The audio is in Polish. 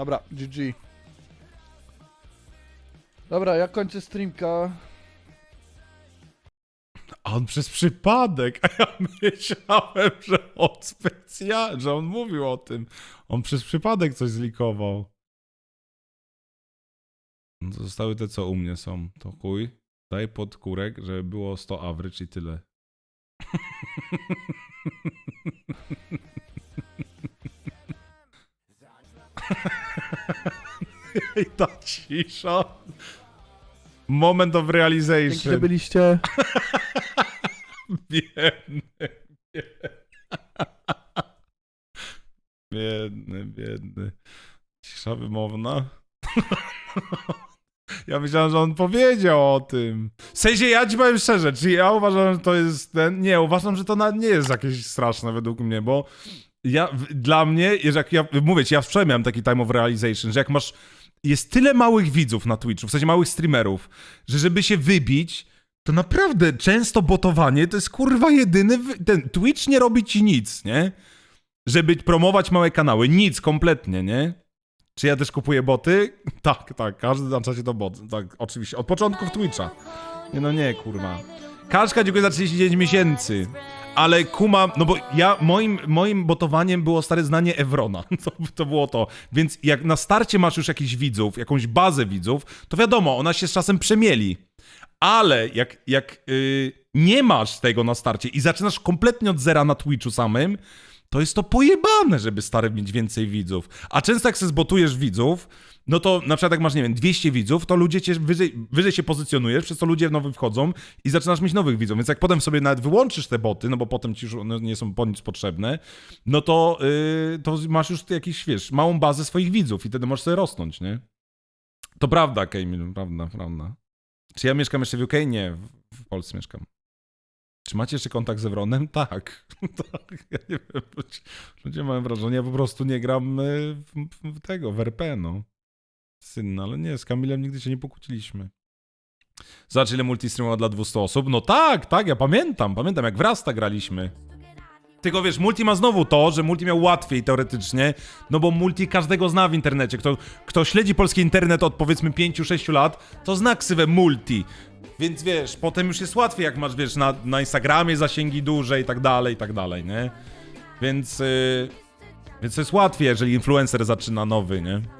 Dobra, GG. Dobra, ja kończę streamka. A on przez przypadek, a ja myślałem, że on specjalnie, że on mówił o tym. On przez przypadek coś zlikował. Zostały te, co u mnie są. To chuj. Daj pod kurek, żeby było 100 average i tyle. I ta cisza. Moment of Dzięki, że realization. byliście. Biedny, biedny. Biedny, biedny. Cisza wymowna. Ja myślałem, że on powiedział o tym. W sensie, ja ci powiem szczerze, czy ja uważam, że to jest ten... Nie, uważam, że to nawet nie jest jakieś straszne według mnie, bo ja, w- dla mnie, że jak ja, mówię ci, ja wczoraj miałem taki time of realization, że jak masz, jest tyle małych widzów na Twitchu, w sensie małych streamerów, że żeby się wybić, to naprawdę często botowanie to jest kurwa jedyny, wy- ten Twitch nie robi ci nic, nie? Żeby promować małe kanały, nic kompletnie, nie? Czy ja też kupuję boty? Tak, tak, każdy na czasie to bot, tak, oczywiście, od początków Twitcha. Nie no nie, kurwa. Kaszka, dziękuję za 39 miesięcy. Ale kuma, no bo ja, moim, moim botowaniem było stare znanie Evrona. To, to było to. Więc jak na starcie masz już jakichś widzów, jakąś bazę widzów, to wiadomo, ona się z czasem przemieli. Ale jak, jak yy, nie masz tego na starcie i zaczynasz kompletnie od zera na Twitchu samym, to jest to pojebane, żeby stary mieć więcej widzów. A często jak se zbotujesz widzów, no to na przykład jak masz, nie wiem, 200 widzów, to ludzie cię wyżej, wyżej się pozycjonujesz, przez to ludzie nowi wchodzą i zaczynasz mieć nowych widzów. Więc jak potem sobie nawet wyłączysz te boty, no bo potem ci już one nie są po nic potrzebne, no to, yy, to masz już jakiś, wiesz, małą bazę swoich widzów i wtedy możesz sobie rosnąć, nie? To prawda, Kejmil, prawda, prawda. Czy ja mieszkam jeszcze w UK? Nie, w Polsce mieszkam. Czy macie jeszcze kontakt z Evronem? Tak. tak. Ja nie wiem, ludzie, mają wrażenie, ja po prostu nie gram y, w, tego, w RP, no. Syn, ale nie, z Kamilem nigdy się nie pokłóciliśmy. Zobacz, ile multistreamowa dla 200 osób? No tak, tak, ja pamiętam, pamiętam, jak w Rasta graliśmy. Tylko wiesz, multi ma znowu to, że multi miał łatwiej teoretycznie, no bo multi każdego zna w internecie. Kto, kto śledzi polski internet od powiedzmy 5-6 lat, to zna ksywę multi. Więc wiesz, potem już jest łatwiej, jak masz, wiesz, na, na Instagramie zasięgi duże i tak dalej, i tak dalej, nie? Więc, yy, więc jest łatwiej, jeżeli influencer zaczyna nowy, nie?